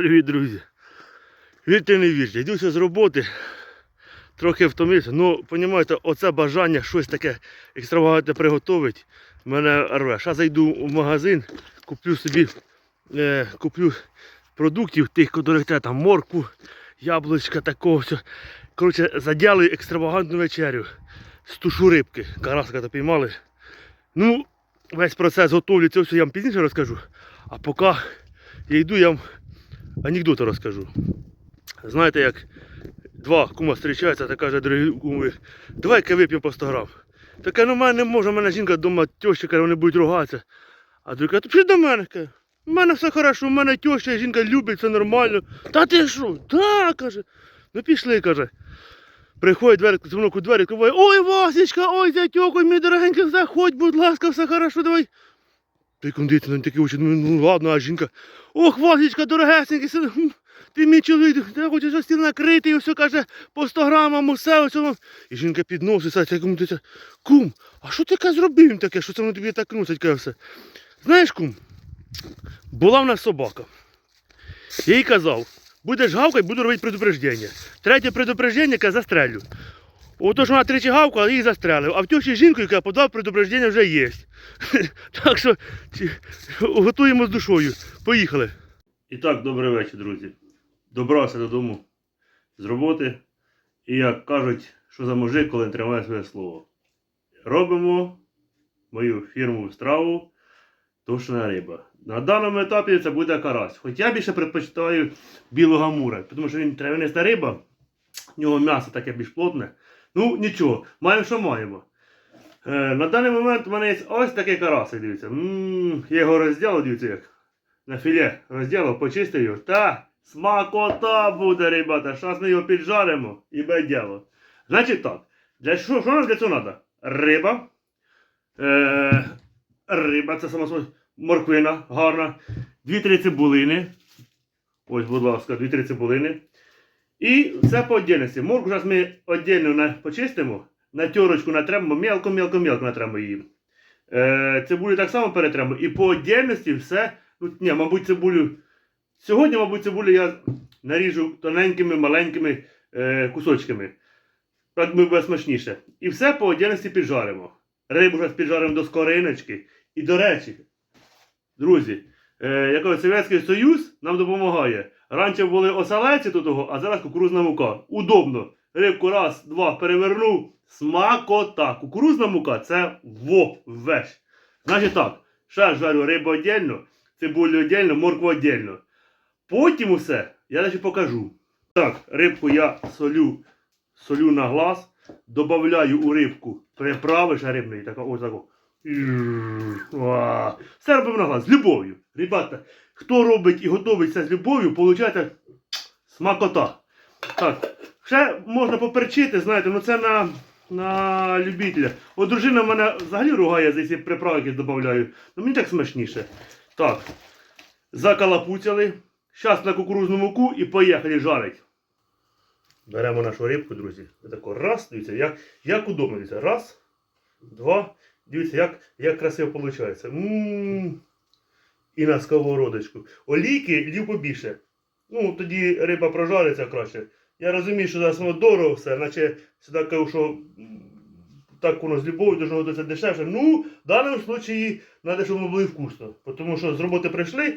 Привіт, друзі. Вірте, не вірте, йдуся з роботи, трохи втомився. Ну, розумієте, оце бажання щось таке екстравагантне приготувати. Мене рве. Зараз зайду в магазин, куплю собі е, куплю продуктів тих, котрих треба, там морку, яблучка такого. все. Коротше, задяли екстравагантну вечерю з тушу рибки. Караска то піймали. Ну, весь процес готовлю, це все я вам пізніше розкажу. А поки я йду, я вам анекдоти розкажу. Знаєте, як два кума зустрічаються та каже, дорогі куми, давай-ка вип'ємо по 100 грам. Таке, ну в мене не може, в мене жінка вдома теща, каже, вони будуть ругатися. А другий каже, пішли до мене. каже. У мене все хорошо, у мене теща, жінка любить, все нормально. Та ти що? Так, каже. Ну пішли, каже. Приходить двері, дзвонок у двері, каже, ой, Васечка, ой, зятьок, мій дорогенький, заходь, будь ласка, все хорошо, давай. Той кондиція на такі очі, ну, ну ладно, а жінка. Ох, Васечка, дорогесенький, ти мій чоловік, ти хочеш стіл накритий, все каже, по 100 грамам, усе, воно. І жінка підноситься, ця кондиція, кум, а що ти таке зробив таке, що це воно тобі так носить, каже все. Знаєш, кум, була в нас собака. Я їй казав, будеш гавкати, буду робити предупреждення. Третє предупреждення, каже, застрелю. Ото ж вона тричі гавкала, її застрелив. А в тьоші жінку, яка подав предупреждення, вже є. Так що готуємо з душою. Поїхали. І так, добрий вечір, друзі. Добрався додому з роботи. І як кажуть, що за мужик, коли не тримає своє слово. Робимо мою фірмову страву тушена риба. На даному етапі це буде карась. Хоч я більше предпочитаю білого амура, тому що він травяниста риба, в нього м'ясо таке більш плотне. Ну, нічого, маємо, що маємо. Е, на даний момент у мене є ось такий карасик, дивіться. м я його розділив, дивіться як. На філе розділив, почистив його. Та смакота буде, ребята. Зараз ми його піджаримо і буде діло. Значить так, для що, що нам для цього треба? Риба. Е, риба, це сама морквина гарна. Дві-три цибулини. Ось, будь ласка, дві-три цибулини. І все по отдельності. Морку зараз ми віддільно почистимо, на терочку натремо, мелко-мелко-мелко натремо її. Е, цибулю так само перетремо. І по отдельності все. Ну, ні, мабуть, цибулю. Сьогодні, мабуть, цибулю я наріжу тоненькими, маленькими е, кусочками. Так буде смачніше. І все по отдельності піджаримо. Рибу зараз піджаримо до скориночки. І до речі, друзі, е, як кажуть, Совєтський Союз нам допомагає. Раніше були оселеці до того, а зараз кукурузна мука. Удобно. Рибку раз, два перевернув. Смакота. Кукурузна мука це во веш. Значить так, ще жарю рибу віддільно, цибулю віддільно, моркву віддільно. Потім усе я далі покажу. Так, рибку я солю, солю на глаз, додаю у рибку приправи ще рибної, така ось таку. Все робимо на глаз з любов'ю. Ребята, хто робить і готовить це з любов'ю, виходить смакота. Так, ще можна поперчити, знаєте, ну це на, на любителя. От дружина в мене взагалі ругає, за ці приправи додаю. Ну мені так смачніше. Так, закалапуцяли. Зараз на кукурузну муку і поїхали жарить. Беремо нашу рибку, друзі. Отако раз, дивіться, як, як удобно. Дивіться. Раз, два. Дивіться, як, як красиво виходить. М-м-м. І на сковородочку. Олійки лів побільше. Ну, тоді риба прожариться краще. Я розумію, що зараз воно дорого все, наче сюди кажу, що так воно з любов'ю дуже готується дешевше. Ну, в даному випадку треба, щоб воно було вкусно. Тому що з роботи прийшли,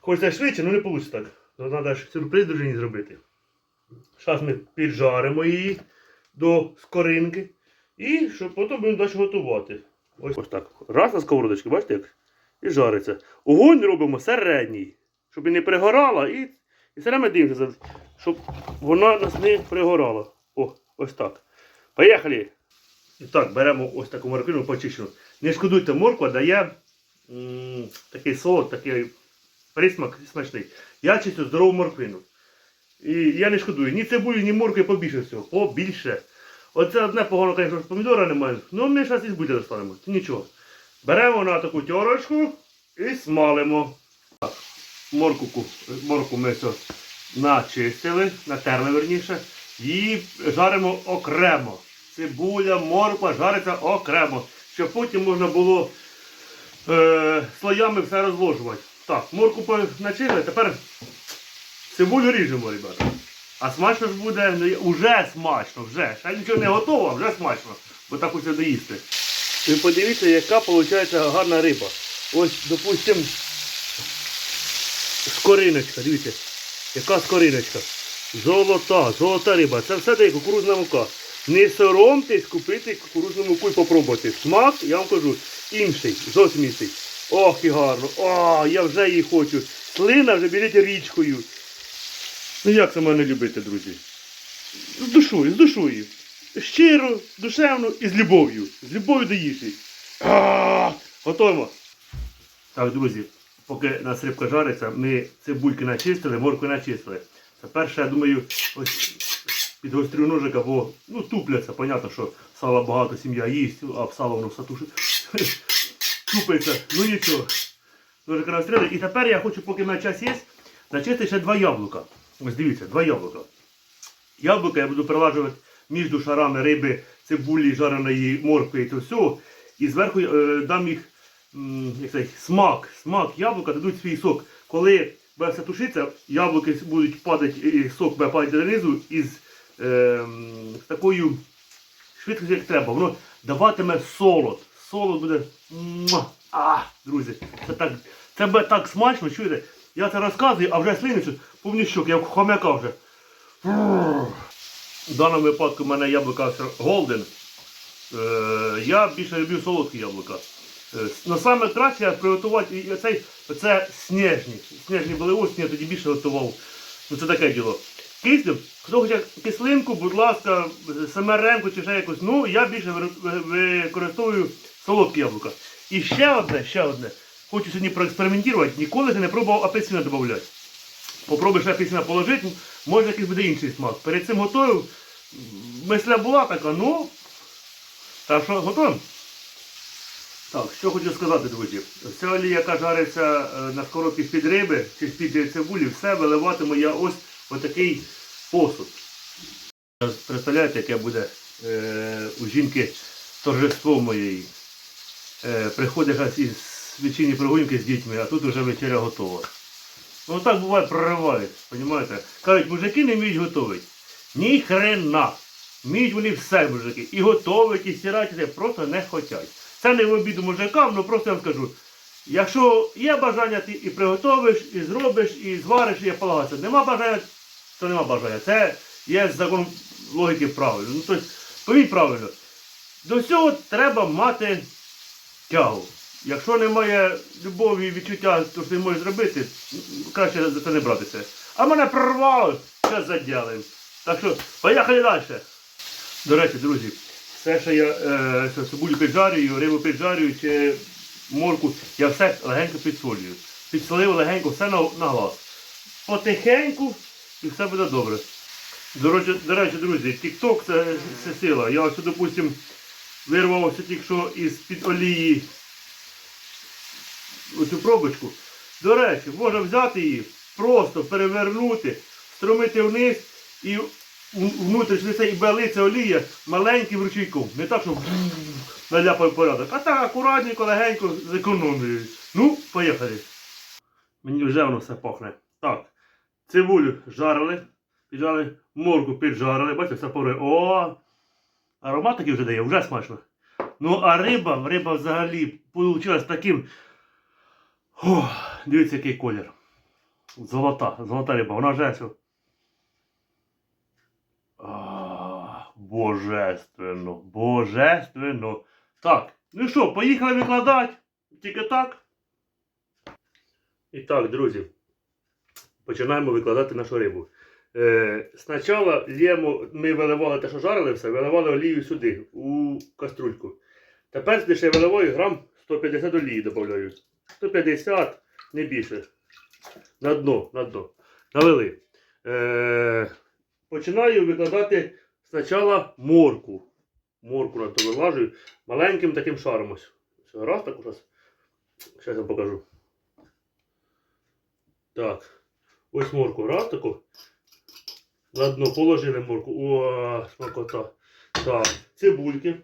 хочеться швидше, ну не вийде так. То треба ж сюрприз дружині зробити. Зараз ми піджаримо її до скоринки. І щоб потім будемо далі готувати. Ось, ось так. Раз на сковородочці, бачите як? І жариться. Огонь робимо середній, щоб і не пригорала, і, і время дивимося, щоб вона нас не пригорала. О, ось так. Поїхали! І так, беремо ось таку морквину почищену. Не шкодуйте, морква дає такий солод, такий присмак смачний. Я чистю здорову морквину. І я не шкодую ні цибулі, ні моркви побільше всього. Побільше. Оце одне погано, звісно, помідора немає. Ну ми зараз із будь достанемо. Це нічого. Беремо на таку тьорочку і смалимо. Морку, морку ми все начистили, натерли верніше. І жаримо окремо. Цибуля, морква жариться окремо. Щоб потім можна було е, слоями все розложувати. Так, морку начили, тепер Цибулю ріжемо, ребята. А смачно ж буде, ну, уже смачно, вже. Ще нічого не готово, вже смачно. Бо так усе доїсти. Ви подивіться, яка виходить гарна риба. Ось, допустим, скориночка, дивіться, яка скориночка. Золота, золота риба. Це все дає кукурузна мука. Не соромтесь купити кукурузну муку і попробувати. Смак, я вам кажу, інший, зовсім інший. Ох і гарно. О, я вже її хочу. Слина вже беріть річкою. Ну як це мене любити, друзі? З душою, з душою. Щиро, душевно і з любов'ю. З любов'ю до їжі. Готово. Так, друзі, поки нас рибка жариться, ми цибульки начистили, моркви начистили. Тепер ще, я думаю, ось підгострю ножика, бо ну, тупляться, понятно, що сала багато сім'я їсть, а в сало воно все тушить. Тупиться, ну нічого. Ножика настріли. І тепер я хочу, поки мене час є, начистити ще два яблука. Ось дивіться, два яблука. Яблука я буду прилажувати між шарами риби, цибулі, жареної моркви і то все. І зверху е, дам їх як сказати, смак. Смак яблука дадуть свій сок. Коли буде все тушиться, яблуки будуть падати, і сок буде падати донизу із е, такою швидкістю, як треба. Воно даватиме солод. Солод буде. А, друзі, це так, це буде так смачно, чуєте? Я це розказую, а вже слиничу, повні щок, я хомяка вже. В даному випадку в мене яблука Голден. Е, я більше люблю солодкі яблука. Е, Ну саме краще приготувати і оцей, оце сніжні. Сніжні були осінь, я тоді більше готував. Ну це таке діло. Кислю, хто хоче кислинку, будь ласка, семеренку чи ще якось. Ну, я більше ви- ви- використовую солодкі яблука. І ще одне, ще одне. Хочу сьогодні проекспериментувати. Ніколи не пробував апельсина додати. Попробуй ще апельсина положити, може якийсь буде інший смак. Перед цим готую. Мисля була така, ну. Так що готуємо? Так, що хочу сказати, друзі. Ця олія, яка жариться е, на сковородці з-під риби чи з-під цибулі, все виливатиму я ось в такий посуд. Представляєте, яке буде е, у жінки торжество моєї. Е, приходиш аж із вечірні прогулянки з дітьми, а тут вже вечеря готова. Ну так буває, проривають, розумієте? Кажуть, мужики не вміють готувати. Ні хрена. Вміють вони все, мужики. І готовить, і стирати, просто не хочуть. Це не в обіду мужикам, ну просто я вам скажу. Якщо є бажання, ти і приготовиш, і зробиш, і звариш, і я полагаюся. Нема бажання, то нема бажання. Це є закон логіки правильно. Ну, тобто, повідь правильно. До всього треба мати тягу. Якщо немає любові і відчуття, то що ти можеш зробити, ну, краще за це не братися. А мене прорвало, що заділим. Так що, поїхали далі. До речі, друзі, все, що я е, цибулю піджарюю, рибу піджарюю чи морку, я все легенько підсолюю. Підсолив легенько, все на, на глаз. Потихеньку і все буде добре. До речі, до речі друзі, TikTok це, це сила. Я ось, допустим, вирвався тільки що із-під олії оцю пробочку. До речі, можна взяти її, просто перевернути, струмити вниз і внутрішній цей белиця олія маленьким ручейком. Не так, що наляпає порядок. А так акуратненько, легенько, економією. Ну, поїхали. Мені вже воно все пахне. Так, цибулю жарили, піджарили, морку піджарили, бачите, все пори. О! Аромат такий вже дає, вже смачно. Ну, а риба, риба взагалі вийшла таким. О, дивіться, який колір. Золота, золота риба, вона вже все. А, Божественно, божественно. Так, ну що, поїхали викладати. Тільки так. І так, друзі, починаємо викладати нашу рибу. Е, спочатку ми виливали те, що жарили все, виливали олію сюди, у каструльку. Тепер сюди ще виливаю грам 150 олії додаю. 150, не більше. На дно, на дно. Налили. Е, починаю викладати спочатку морку. Морку на то вилажую маленьким таким шаром ось. Раз так ось. Зараз я покажу. Так. Ось морку. Раз таку. На дно положили морку. О, смакота. Так, цибульки.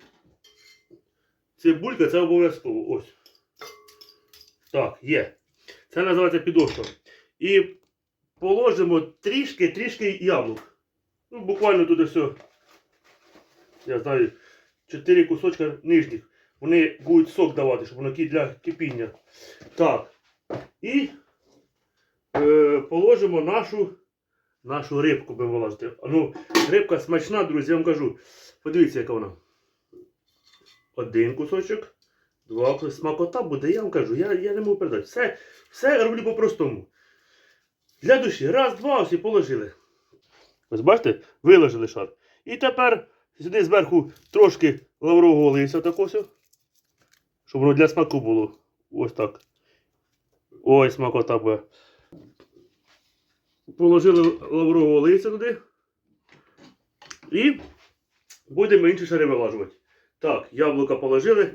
Цибулька це обов'язково. Ось. Так, є. Це називається підошва. І положимо трішки, трішки яблук. Ну, буквально туди все. Я знаю, 4 кусочка нижніх. Вони будуть сок давати, щоб воно для кипіння. Так. І е, положимо нашу, нашу рибку будемо вилазити. Ну, рибка смачна, друзі, я вам кажу. Подивіться, яка вона. Один кусочок, два кусочки. Смакота буде, я вам кажу, я, я не можу передати. Все, все роблю по-простому. Для душі. Раз, два, ось положили. Ось бачите, виложили шар. І тепер сюди зверху трошки лаврового листя так ось. Щоб воно для смаку було. Ось так. Ой, смакота буде. Положили лаврового листя туди. І будемо інші шари вилажувати. Так, яблука положили.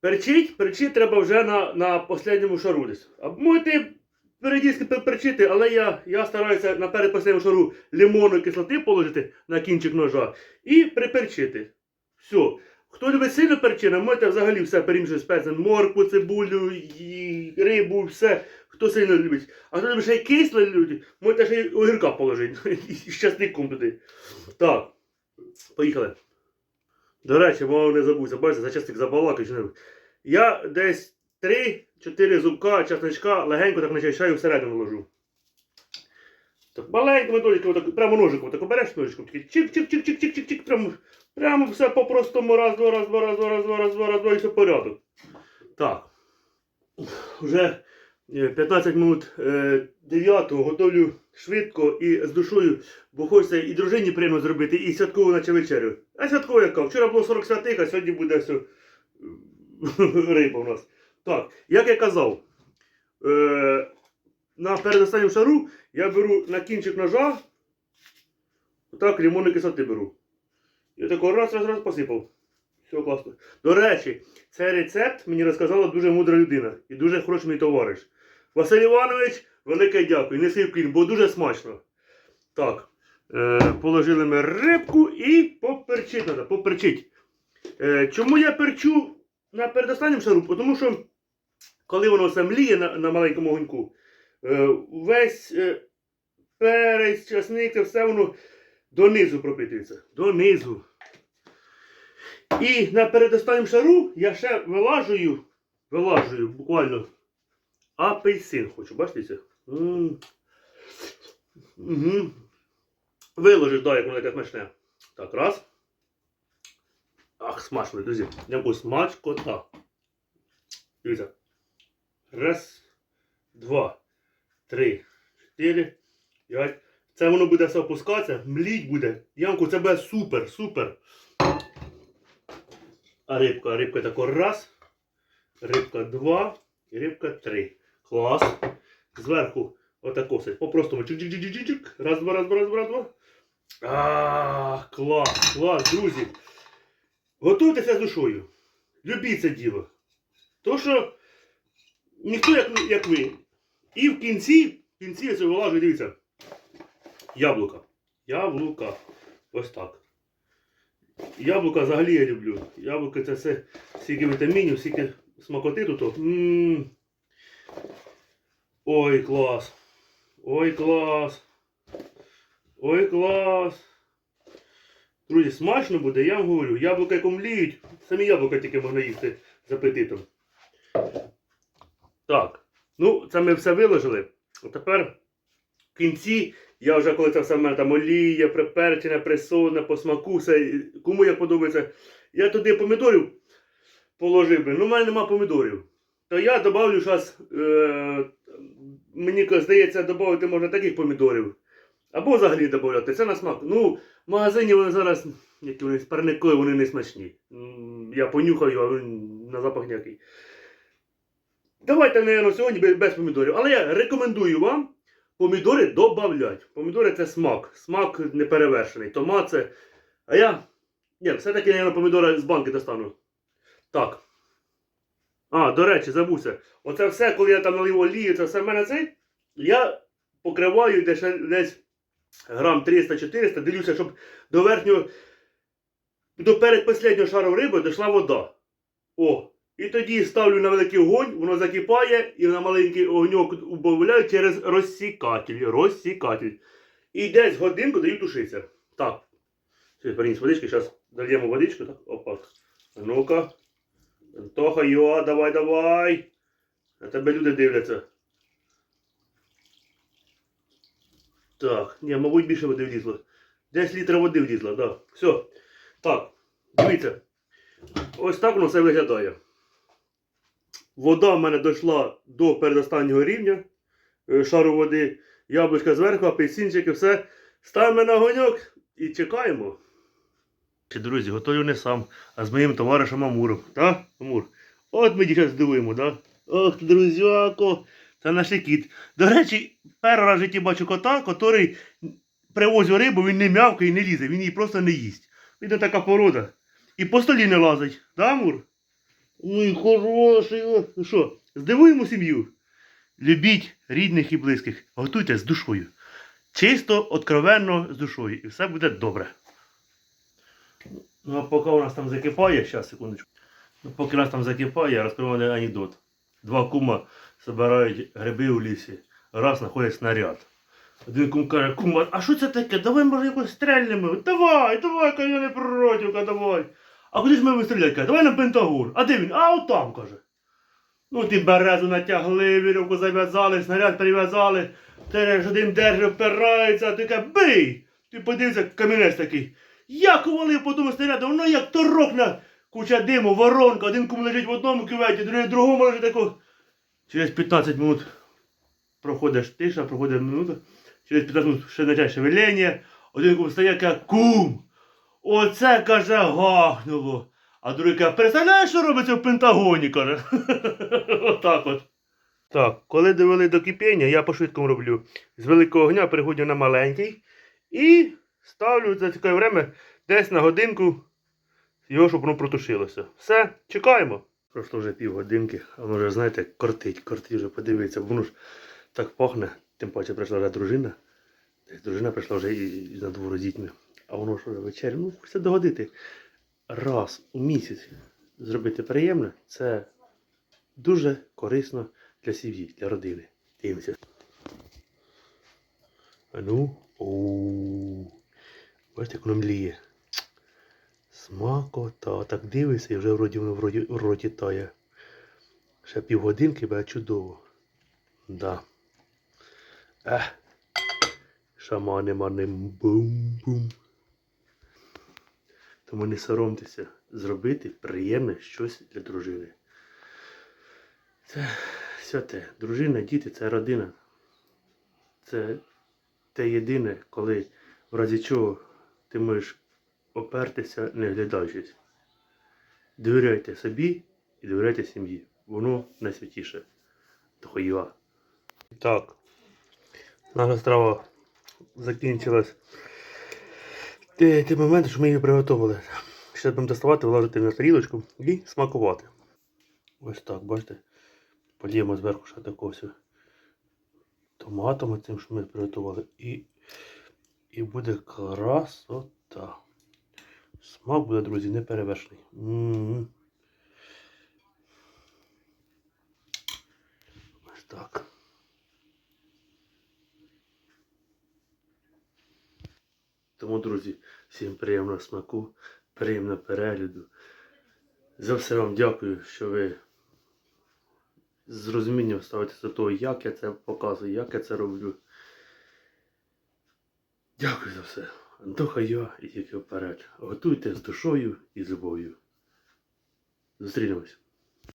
Перчить, перчить треба вже на, на останньому шару десь. А можете передіски перчити, але я, я стараюся на передпоследньому шару лимонної кислоти положити на кінчик ножа і приперчити. Все. Хто любить сильно перчина, можете взагалі все перемішати з перцем. Моркву, цибулю, і рибу, все. Хто сильно любить. А хто любить ще й кисло люди, можете ще й огірка положити. І з часником туди. Так. Поїхали. До речі, мало не забувся, бачите, за часник забалакаю. Я десь 3-4 зубка часничка легенько так начищаю всередину ложу. Так маленькими дольчиками, так, прямо ножиком, так обереш ножиком, такий чик-чик-чик-чик-чик-чик, прямо, прямо все по-простому, раз, два, раз, два, раз, два, раз, два, раз, два, раз, два, і все порядок. Так. Вже е, 15 минут 9 готовлю швидко і з душою, бо хочеться і дружині приємно зробити, і святкову наче вечерю. А святково яка? Вчора було 40 святих, а сьогодні буде все риба у нас. Так, як я казав, е, на передостанньому шару я беру на кінчик ножа, отак лимонної кислоти беру. І тако раз, раз, раз посипав. Все класно. До речі, цей рецепт мені розказала дуже мудра людина і дуже хороший мій товариш. Василь Іванович, велике дякую. Неси вклін, бо дуже смачно. Так. Е, положили ми рибку і поперчить треба, поперчить. Е, чому я перчу на передостанньому шару? Тому що коли воно все мліє на, на маленькому огоньку, е, весь е, перець, часник, все воно донизу пропитується. Донизу. І на передостанньому шару я ще вилажую, вилажую буквально апельсин хочу, бачите це? Угу. Виложиш, да, як воно таке смачне. Так, раз. Ах, смачно, друзі. Яку смачкота. Дивіться. Раз, два, три, чотири, п'ять. Це воно буде все опускатися, мліть буде. Янку, це буде супер, супер. А рибка, рибка тако раз, рибка два рибка три. Клас. Зверху отако все. По-простому. Раз, два, раз, два, раз, два, раз, два. А, клас, клас, друзі. Готуйтеся з душою. Любіть це діло. То що ніхто як, як ви. І в кінці, в кінці я це вилажу, дивіться. Яблука. Яблука. Ось так. Яблука взагалі я люблю. Яблука це все стільки вітамінів, стільки смакоти тут. Ой, клас. Ой, клас. Ой, клас. Друзі, смачно буде, я вам говорю. Яблука як мліють. Самі яблука тільки можна їсти з апетитом. Так. Ну, це ми все виложили. А тепер в кінці, я вже коли це все в мене там олія, приперчене, присолене, по смаку, кому як подобається. Я туди помідорів положив. Ну, в мене нема помідорів. То я додавлю зараз, е, мені здається, додати можна таких помідорів. Або взагалі додати. Це на смак. Ну, в магазині вони зараз, які вони парникові, вони не смачні. Я понюхаю, а він на запах ніякий. Давайте, наверное, сьогодні без, помідорів. Але я рекомендую вам помідори додавати. Помідори це смак. Смак неперевершений. Томат це. А я. Ні, все-таки, наверное, помідори з банки достану. Так. А, до речі, забувся. Оце все, коли я там налив олію, це все в мене цей. Я покриваю десь, десь грам 300-400, дивлюся, щоб до верхнього, до передпоследнього шару риби дійшла вода. О, І тоді ставлю на великий огонь, воно закипає і на маленький огоньок убавляю через розсікатель. Розсікатель. І десь годинку даю тушитися. Так. Приніс водички, зараз дольємо водичку. Так, опа. Ну-ка. Тоха, йо, давай, давай. На тебе люди дивляться. Так, ні, мабуть, більше води влізло. 10 літрів води влізло, так. Все. Так, дивіться. Ось так воно все виглядає. Вода в мене дійшла до передостаннього рівня е, шару води. Яблучка зверху, апельсинчики, все. Ставимо на огоньок і чекаємо. Друзі, готую не сам, а з моїм товаришем Амуром. Так, Амур? От ми зараз здивуємо, так? Ох, друзяко, це наш кіт. До речі, перший раз в житті бачу кота, який привозив рибу, він не м'явкає і не лізе, він її просто не їсть. Він така порода. І по столі не лазить, да, Амур? Ну і хороший. Ну що, здивуємо сім'ю. Любіть рідних і близьких. Готуйте з душою. Чисто, откровенно з душою. І все буде добре. Ну, а поки у нас там закипає, зараз, секундочку. Ну, поки у нас там закипає, я розкажу вам анекдот. Два кума збирають гриби у лісі. Раз знаходять снаряд. Один кум каже, кума, а що це таке? Давай, може, якось стрельнемо. Давай, давай, я не проти, давай. А куди ж ми вистріляти? Каже, давай на Пентагон. А де він? А от там, каже. Ну, ти березу натягли, вірьовку зав'язали, снаряд прив'язали. Теж один держи, впирається, а ти каже, бий! Ти подивися, камінець такий. Як увалив по тому снаряду, воно як торокна куча диму, воронка, один кум лежить в одному кюветі, другий в другому лежить тако. Через 15 минут проходить тиша, проходить минута. Через 15 минут ще почає шевелення. Один кум стає, каже, кум! Оце, каже, гахнуло. А другий каже, представляєш, що робиться в Пентагоні, каже. Отак от. Так, коли довели до кипіння, я по швидкому роблю. З великого огня переходжу на маленький. І ставлю за таке время десь на годинку його, щоб воно протушилося. Все, чекаємо. Пройшло вже півгодинки, а воно вже, знаєте, кортить, кортить вже подивиться, бо воно ж так пахне. Тим паче прийшла вже дружина. Дружина прийшла вже і, і на двору з дітьми. А воно ж вже вечеря. Ну, хочеться догодити. Раз у місяць зробити приємне, це дуже корисно для сім'ї, для родини. Дивимося. Ну, оу. Бачите, як воно мліє. Смакота. Так дивишся і вже вроді воно вроді, в роті тає. Ще півгодинки буде чудово. Да. Ех. Шамани маним бум-бум. Тому не соромтеся зробити приємне щось для дружини. Це святе. Дружина, діти це родина. Це те єдине, коли в разі чого ти можеш опертися, не глядаючись. Довіряйте собі і довіряйте сім'ї. Воно найсвятіше. Дохуя. Так. Наша страва закінчилась. Ті, ті моменти, що ми її приготували. Ще будемо доставати, вложити на тарілочку і смакувати. Ось так, бачите? Поліємо зверху ще такого все томатами цим, що ми приготували. І, і буде красота. Смак буде, друзі, неперевершений. М-м-м. Ось так. Тому, друзі, всім приємного смаку, приємного перегляду. За все вам дякую, що ви з розумінням ставитеся до того, як я це показую, як я це роблю. Дякую за все. Антоха я і тільки вперед. Готуйте з душою і з любов'ю. Зустрінемось.